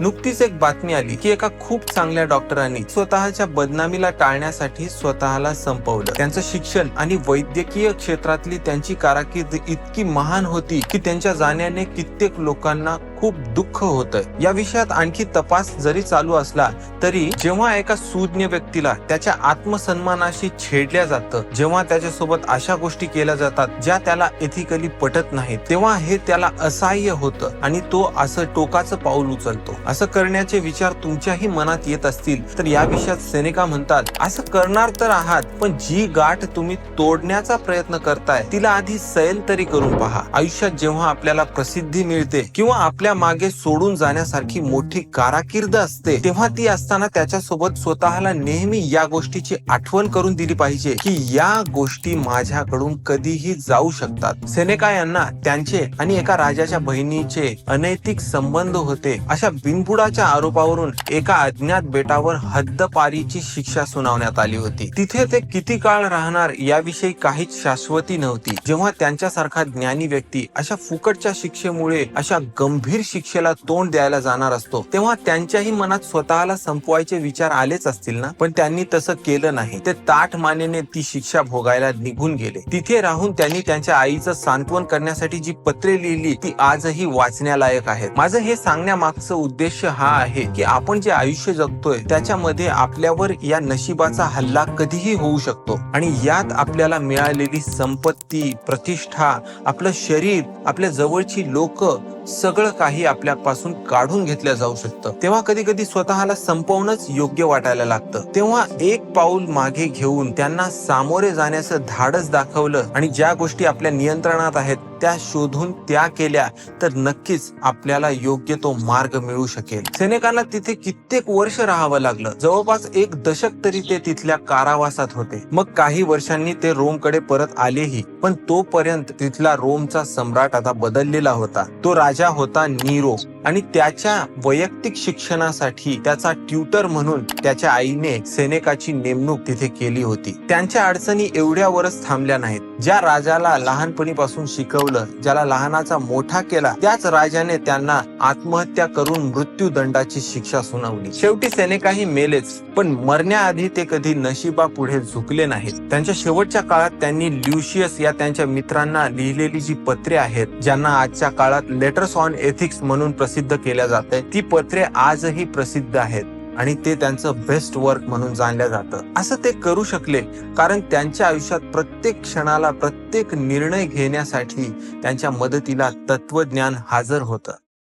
नुकतीच एक बातमी आली की एका खूप चांगल्या डॉक्टरांनी स्वतःच्या बदनामीला टाळण्यासाठी स्वतःला संपवलं. त्यांचं शिक्षण आणि वैद्यकीय क्षेत्रातली त्यांची कारकीर्द इतकी महान होती की त्यांच्या जाण्याने कित्येक लोकांना खूप दुःख होतं. या विषयात आणखी तपास जरी चालू असला तरी जेव्हा एका सुज्ञ व्यक्तीला त्याच्या आत्मसन्मानाशी छेडल्या जातं जेव्हा त्याच्यासोबत अशा गोष्टी केल्या जातात ज्या त्याला एथिकली पटत नाहीत तेव्हा हे त्याला असहाय्य होतं आणि तो असं टोकाचं पाऊल उचलतो. असं करण्याचे विचार तुमच्याही मनात येत असतील तर या विषयात सेनेका म्हणतात असं करणार तर आहात पण जी गाठ तुम्ही तोडण्याचा प्रयत्न करताय तिला आधी सैल तरी करून पहा. आयुष्यात जेव्हा आपल्याला प्रसिद्धी मिळते किंवा आपल्या आपल्या मागे सोडून जाण्यासारखी मोठी काराकीर्द असते. तेव्हा ती असताना त्याच्यासोबत स्वतःला नेहमी या गोष्टीची आठवण करून दिली पाहिजे की या गोष्टी माझ्याकडून कधीही जाऊ शकतात. सेनेका यांना त्यांचे आणि एका राजाच्या बहिणीचे अनैतिक संबंध होते. अशा बिनबुडाच्या आरोपावरून एका अज्ञात बेटावर हद्दपारीची शिक्षा सुनावण्यात आली होती. तिथे ते किती काळ राहणार याविषयी काहीच शाश्वती नव्हती. जेव्हा त्यांच्यासारखा ज्ञानी व्यक्ती अशा फुकटच्या शिक्षेमुळे अशा गंभीर शिक्षेला तोंड द्यायला जाणार असतो तेव्हा त्यांच्याही मनात स्वतःला संपवायचे विचार आलेच असतील ना? पण त्यांनी तसं केलं नाही. ते ताठ मानेने ती शिक्षा भोगायला निघून गेले. तिथे राहून त्यांनी त्यांच्या आईचं सांत्वन करण्यासाठी जी पत्रे लिहिली ती आजही वाचण्यालायक आहेत. माझं हे सांगण्यामागचं उद्देश हा आहे की आपण जे आयुष्य जगतोय त्याच्यामध्ये आपल्यावर या नशिबाचा हल्ला कधीही होऊ शकतो. आणि यात आपल्याला मिळालेली संपत्ती प्रतिष्ठा आपलं शरीर आपल्या जवळची लोक सगळं काही आपल्यापासून काढून घेतलं जाऊ शकतं. तेव्हा कधी कधी स्वतःला संपवणंच योग्य वाटायला लागतं. तेव्हा एक पाऊल मागे घेऊन त्यांना सामोरे जाण्याचं धाडस दाखवलं आणि ज्या गोष्टी आपल्या नियंत्रणात आहेत त्या शोधून त्या केल्या तर नक्कीच आपल्याला योग्य तो मार्ग मिळू शकेल. सैनिकांना तिथे कित्येक वर्ष राहावं लागलं. जवळपास एक दशक तरी ते तिथल्या कारावासात होते. मग काही वर्षांनी ते रोमकडे परत आलेही पण तोपर्यंत तिथला रोमचा सम्राट आता बदललेला होता. तो राज होता नीरो. आणि त्याच्या वैयक्तिक शिक्षणासाठी त्याचा ट्युटर म्हणून त्याच्या आईने सेनेकाची नेमणूक तिथे केली होती. त्यांच्या अडचणी एवढ्यावरच थांबल्या नाहीत. ज्या राजाला लहानपणीपासून शिकवलं ज्याला लहानाचा मोठा केला त्याच राजाने त्यांना आत्महत्या करून मृत्यूदंडाची शिक्षा सुनावली. शेवटी सेनेकाही मेलेच पण मरण्याआधी ते कधी नशिबा पुढे झुकले नाहीत. त्यांच्या शेवटच्या काळात त्यांनी ल्युशियस या त्यांच्या मित्रांना लिहिलेली जी पत्रे आहेत ज्यांना आजच्या काळात लेटर लेटर्स ऑन एथिक्स म्हणून प्रसिद्ध केल्या जात ती पत्रे आजही प्रसिद्ध आहेत आणि ते त्यांचं बेस्ट वर्क म्हणून जाणलं जातं. असं ते करू शकले कारण त्यांच्या आयुष्यात प्रत्येक क्षणाला प्रत्येक निर्णय घेण्यासाठी त्यांच्या मदतीला तत्वज्ञान हजर होतं.